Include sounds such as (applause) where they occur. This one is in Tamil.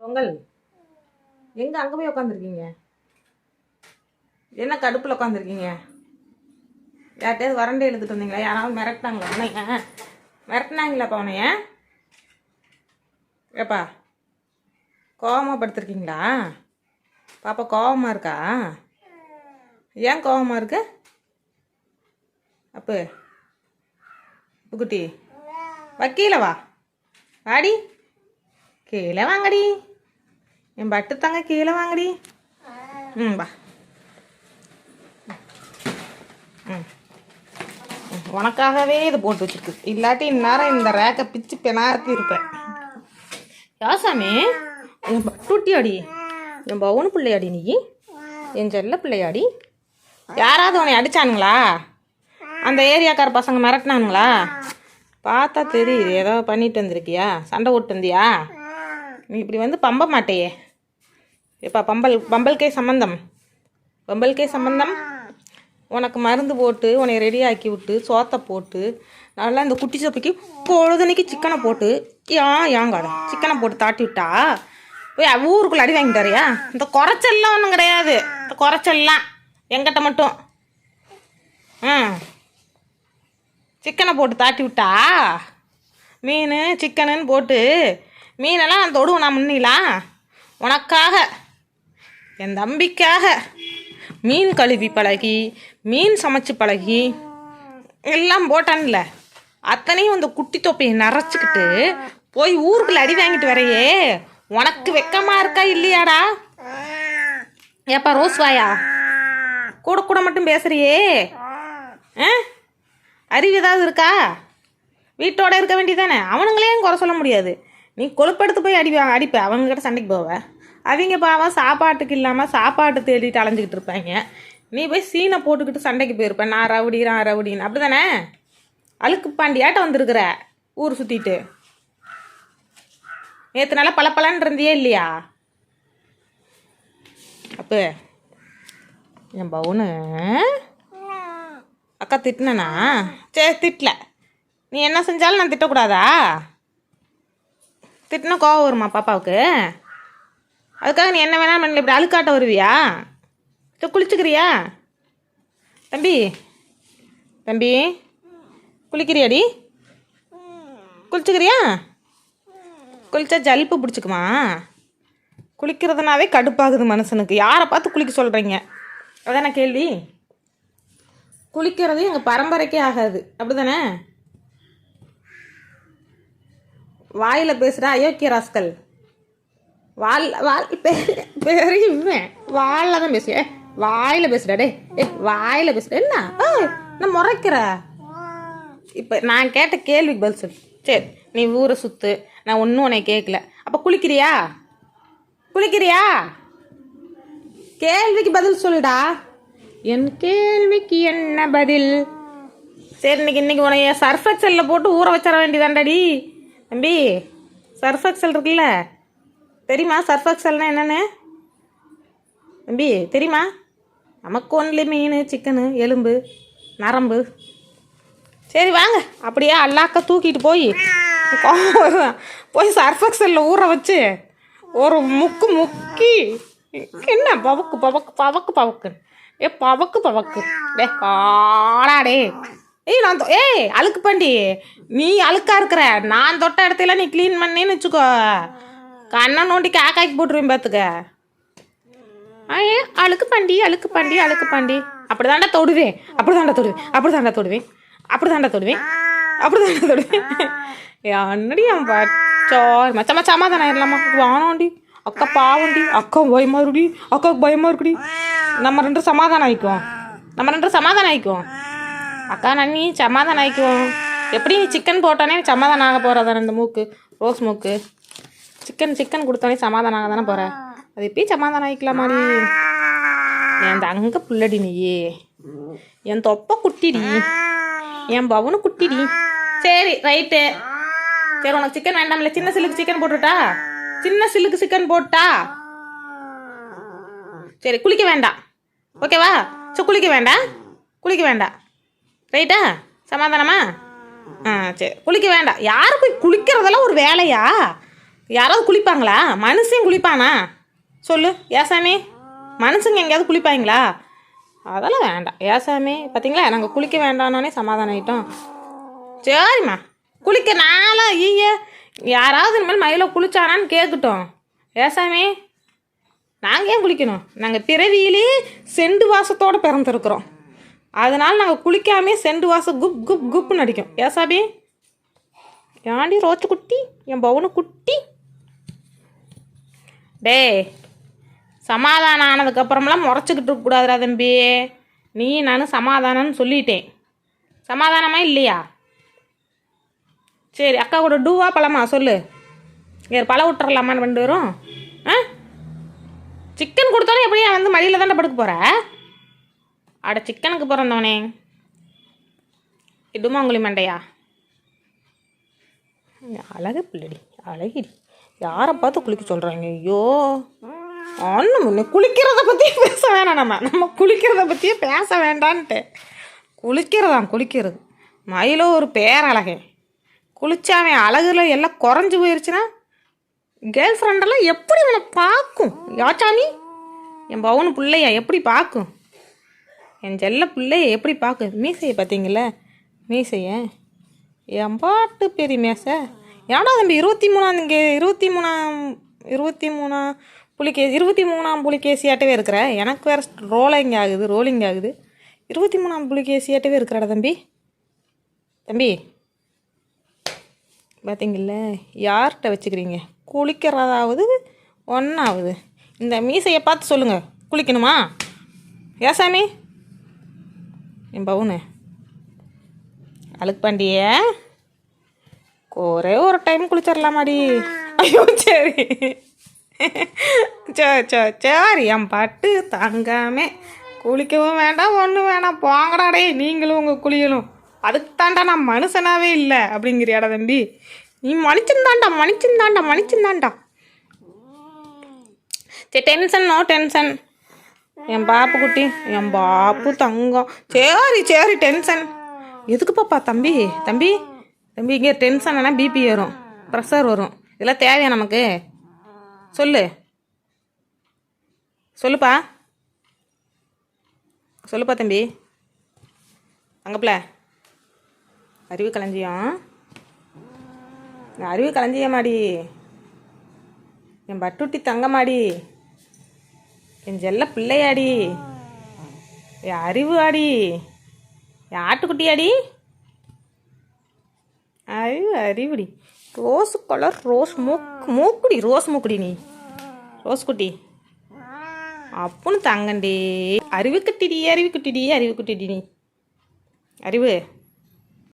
பொங்கல் எங்க அங்க போய் உட்காந்துருக்கீங்க என்ன கடுப்புல உட்காந்துருக்கீங்க யார்கிட்டயாவது வறண்டை எழுதிட்டு வந்தீங்களா? யாராவது மிரட்டினாங்களா உன்னைய மிரட்டினாங்களாப்பா உனைய ஏப்பா கோவமா படுத்துருக்கீங்களா? பாப்பா கோவமாக இருக்கா? ஏன் கோவமாக இருக்கு? அப்பு குட்டி வக்கீல வா. வாடி. கீழே வாங்கடி. என் பட்டு தாங்க கீழே வாங்கடி. ம் வா. ம். உனக்காகவே இது போட்டு வச்சிருக்கு. இல்லாட்டி இந்நேரம் இந்த ரேக்கை பிச்சு பெனாத்தி இருப்பேன். யாசாமி என் பட்டுட்டியாடி என் பவுனு பிள்ளையாடி நீ? என் செல்ல பிள்ளையாடி? யாராவது உன்னை அடிச்சானுங்களா? அந்த ஏரியாக்கார பசங்க மிரட்டினானுங்களா? பார்த்தா தெரியுது. ஏதோ பண்ணிட்டு வந்திருக்கியா? சண்டை ஓட்டு வந்தியா? நீ இப்படி வந்து பம்ப மாட்டேயே. எப்பா பம்பல் பம்பல்கே சம்மந்தம் பம்பல்கே சம்மந்தம் உனக்கு மருந்து போட்டு உன்னை ரெடி ஆக்கி விட்டு சோத்தை போட்டு நல்லா இந்த குட்டி சோப்பிக்கு பொழுதுனைக்கு சிக்கனை போட்டு ஏன் ஏங்காட சிக்கனை போட்டு தாட்டி விட்டா போய் ஊருக்குள்ளே அடி வாங்கிட்டு வரியா? இந்த குறைச்சல்லாம் ஒன்றும் கிடையாது. இந்த குறைச்சல்லாம். எங்கிட்ட மட்டும். ம். சிக்கனை போட்டு தாட்டி விட்டா மீன் சிக்கனுன்னு போட்டு மீனெல்லாம் தொடுவோம் நான் முன்னிலாம் உனக்காக. என் தம்பிக்காக மீன் கழுவி பழகி மீன் சமைச்சு பழகி எல்லாம் போட்டான்ல. அத்தனையும் அந்த குட்டி தொப்பையை நரைச்சிக்கிட்டு போய் ஊருக்குள்ள அடி வாங்கிட்டு வரையே. உனக்கு வெக்கமா இருக்கா இல்லையாடா? ஏப்பா ரோஸ் வாயா? கூட கூட மட்டும் பேசுறியே. ஆ? அறிவு ஏதாவது இருக்கா? வீட்டோட இருக்க வேண்டியதானே அவனுங்களையும் குறை சொல்ல முடியாது. நீ கொழுப்படுத்து போய் அடி அடிப்ப. அவங்ககிட்ட சண்டைக்கு போவ. அவங்க பாவம் சாப்பாட்டுக்கு இல்லாமல் சாப்பாட்டு தேடிட்டு அலைஞ்சிக்கிட்டு இருப்பாங்க. நீ போய் சீனை போட்டுக்கிட்டு சண்டைக்கு போயிருப்பேன் நான் ரவுடி நான் ரவுடின்னு. அப்படி தானே அழுக்கு பாண்டியாட்ட வந்திருக்கிற ஊர் சுற்றிட்டு நேற்று நல்லா பளபளன்னு இருந்தியே இல்லையா? அப்போ என் பவுனு அக்கா திட்டினா சரி திட்டல. நீ என்ன செஞ்சாலும் நான் திட்டக்கூடாதா? திட்டினா கோவம் வருமா பாப்பாவுக்கு? அதுக்காக நீ என்ன வேணாலும் பண்ணல இப்படி அழுக்காட்ட வருவியா? இல்லை குளிச்சுக்கிறியா? தம்பி தம்பி குளிக்கிறியாடி? குளிச்சுக்கிறியா? குளிச்சா ஜலிப்பு பிடிச்சிக்குமா? குளிக்கிறதுனாவே கடுப்பாகுது மனுஷனுக்கு. யாரை பார்த்து குளிக்க சொல்கிறீங்க அதானே கேள்வி. குளிக்கிறது எங்கள் பரம்பரைக்கே ஆகாது. அப்படிதானே? வாயில் பேசுகிற அயோக்கிய ராஸ்கல் வால் வால் பெரிய பெரியவன் வாயில் தான் பேசுய வாயில் பேசுகிறா டே ஏ வாயில் பேசுகிற என்ன? ஆ நான் முறைக்கிற? இப்போ நான் கேட்ட கேள்விக்கு பதில் சொல்லு. சரி நீ ஊரை சுற்று நான் ஒன்றும் உன்னை கேட்கல அப்போ குளிக்கிறியா? குளிக்கிறியா? கேள்விக்கு பதில் சொல்லுடா. என் கேள்விக்கு என்ன பதில்? சரி இன்னைக்கு இன்னைக்கு உனைய சர்ஃபெக்சலில் போட்டு ஊற வச்சிட வேண்டியதாண்டாடி தம்பி சர்ஃபெக்சல் இருக்குல்ல? தெரியுமா? சர்ஃப் எக்ஸல்னா என்னென்னு? தம்பி தெரியுமா? நமக்கு ஒன்லி மீன் சிக்கனு எலும்பு நரம்பு. சரி வாங்க. அப்படியே அல்லாக்க தூக்கிட்டு (laughs) போய் போய் சர்ஃப் போய் சர்ஃபெக்சலில் ஊற வச்சு ஒரு முக்கு முக்கி என்ன பவக்கு பவக்கு பவக்கு பவக்கு ஏ பவக்கு பவக்கு. டே காடாடே ஏய் நான் ஏய் அழுக்கு பண்டி. நீ அழுக்கா இருக்கிற. நான் தொட்ட இடத்துல நீ க்ளீன் பண்ணேன்னு வச்சுக்கோ. கண்ணை நோண்டி காக்காய்க்கு போட்டுருவேன் பார்த்துக்க. ஆ ஏ அழுக்கு பண்டி அழுக்கு பண்டி அழுக்கு பண்டி. அப்படி தாண்டா தொடுவேன். அப்படி தாண்டா தொடுவேன். அப்படி தாண்டா தொடுவேன். அப்படி தாண்டா தொடுவேன். அப்படி தாண்டா தொடுவேன் அண்ணடி அவன் பச்சோ மச்சமா சமாதானம் இல்லாமா வானோண்டி அக்கா பாவண்டி அக்கா பயமா இருக்குடி அக்காவுக்கு பயமா இருக்குடி நம்ம ரெண்டு சமாதானம் ஆயிக்குவோம். நம்ம ரெண்டு சமாதானம் ஆயிக்குவோம். அக்கா நன்னி சமாதானம் ஆயிக்குவோம். எப்படி சிக்கன் போட்டானே சமாதானம் ஆக போகிறதா இந்த மூக்கு? ரோஸ் மூக்கு. சிக்கன் சிக்கன் கொடுத்தோன்னே சமாதானம் ஆக தானே போகிற அது எப்பயும் சமாதானம் ஆகிக்கலாமாடி என் தங்க புள்ளடி நீயே? என் தொப்பை குட்டிடி? என் பவுனு குட்டிடி? சரி ரைட்டு. சரி உனக்கு சிக்கன் வேண்டாம்ல. சின்ன சில்லுக்கு சிக்கன் போட்டுட்டா? சின்ன சில்லுக்கு சிக்கன் போட்டா? சரி குளிக்க வேண்டாம். ஓகேவா? சரி குளிக்க வேண்டாம் குளிக்க வேண்டாம் ரைட்டா? சமாதானமா? ஆ சரி. குளிக்க வேண்டாம். யார் போய் குளிக்கிறதெல்லாம் ஒரு வேலையா? யாராவது குளிப்பாங்களா? மனுஷன் குளிப்பானா? சொல்லு ஏசாமி மனுஷங்க எங்கேயாவது குளிப்பாங்களா? அதெல்லாம் வேண்டாம். ஏசாமி பார்த்தீங்களா நாங்கள் குளிக்க வேண்டாம்னே சமாதானம் ஆகிட்டோம் சரிம்மா. குளிக்க நாளாக ஈய. யாராவது இனிமேல் மயில குளிச்சானான்னு கேட்கட்டும். ஏசாமி நாங்கள் ஏன் குளிக்கணும்? நாங்கள் பிறவியிலே செண்டு வாசத்தோடு பிறந்திருக்கிறோம். அதனால் நாங்கள் குளிக்காமே செண்டு வாசம் குப் குப் குப்னு அடிக்கும். ஏசாபி ஏண்டி ரோச்சு குட்டி? என் பவுனு குட்டி? டேய் சமாதானம் ஆனதுக்கப்புறமெல்லாம் முறைச்சிக்கிட்டு இருக்கக்கூடாதுடா தம்பி. நீ நான் சமாதானம்னு சொல்லிட்டேன். சமாதானமா இல்லையா? சரி அக்கா கூட டூவா பழமா சொல்லு. வேறு பழம் விட்டுறலாமான்னு ரெண்டு வரும் ஆ? சிக்கன் கொடுத்தாலும் எப்படியா வந்து மடியில் தானே படுக்க போகிற அட சிக்கனுக்கு பிறந்தவனே. உங்களி மண்டையா? அழகு பிள்ளடி அழகிடி யாரை பார்த்து குளிக்க சொல்கிறாங்க ஐயோ அண்ணன் முன்னே குளிக்கிறத பற்றியே பேச வேணாம் நம்ம. நம்ம குளிக்கிறத பற்றியே பேச வேண்டான்ட்டு. குளிக்கிறதான் குளிக்கிறது. மயிலோ ஒரு பேரழகே. குளிச்சா அழகுல எல்லாம் குறைஞ்சி போயிருச்சுன்னா கேர்ள் ஃப்ரெண்டெல்லாம் எப்படி அவனை பார்க்கும்? யாச்சாமி என் பவுனு பிள்ளையா எப்படி பார்க்கும்? என் செல்ல பிள்ளைய எப்படி பார்க்கும்? மீசையை பார்த்தீங்களே மீசையை? என் பாட்டு பெரிய மேசை. ஏன்னா தம்பி இருபத்தி மூணாம் இங்கே இருபத்தி மூணாம் இருபத்தி மூணாம் புலிகே இருபத்தி மூணாம் புலிகேசியாட்டவே இருக்கிற எனக்கு வேறு ரோலிங் ஆகுது ரோலிங் ஆகுது. இருபத்தி மூணாம் புலிகேசியாட்டவே இருக்கிறடா தம்பி? தம்பி பார்த்தீங்கல்ல யார்கிட்ட வச்சுக்கிறீங்க? குளிக்கிறதாவது ஒன்றாவது இந்த மீசையை பார்த்து சொல்லுங்கள் குளிக்கணுமா? ஏசாமி என் பவுனு. அழுக்கு பாண்டிய. ஒரே ஒரு டைம் குளிச்சிடலாமாடி ஐயோ சரி. சரி சரி சரி என் பட்டு தங்காமே குளிக்கவும் வேண்டாம் ஒன்றும் வேண்டாம் போங்கடாடே நீங்களும் உங்கள் குளியலும். அதுக்கு தாண்டா நான் மனுஷனாவே இல்லை அப்படிங்கிறியாடா தம்பி. நீ மனுஷன்தாண்டா மனுஷன்தாண்டா மனுஷன்தாண்டா சரி டென்ஷன் நோ டென்ஷன் என் பாப்பு குட்டி என் பாப்பு தங்கம். சரி சரி டென்ஷன் எதுக்கு பாப்பா தம்பி? தம்பி? தம்பி இங்கே டென்ஷன் ஆனால் பிபி வரும். ப்ரெஷர் வரும். இதெல்லாம் தேவையா நமக்கு? சொல்லு. சொல்லுப்பா. சொல்லுப்பா தம்பி. அங்கப்பில அறிவு களஞ்சியம் அறிவு களஞ்சியமாடி என் பட்டுட்டி தங்கமாடி என் ஜெல்ல பிள்ளையாடி. என் அறிவு ஆடி. என் ஆட்டுக்குட்டியாடி. அறிவு அறிவுடி. ரோஸ் கலர் ரோஸ் மூக் மூக்குடி ரோஸ் மூக்குடி நீ. ரோஸ் குட்டி. அப்புன்னு தங்கண்டி. அறிவு குட்டிடி அறிவு குட்டிடி அறிவு குட்டிடி நீ. அறிவு.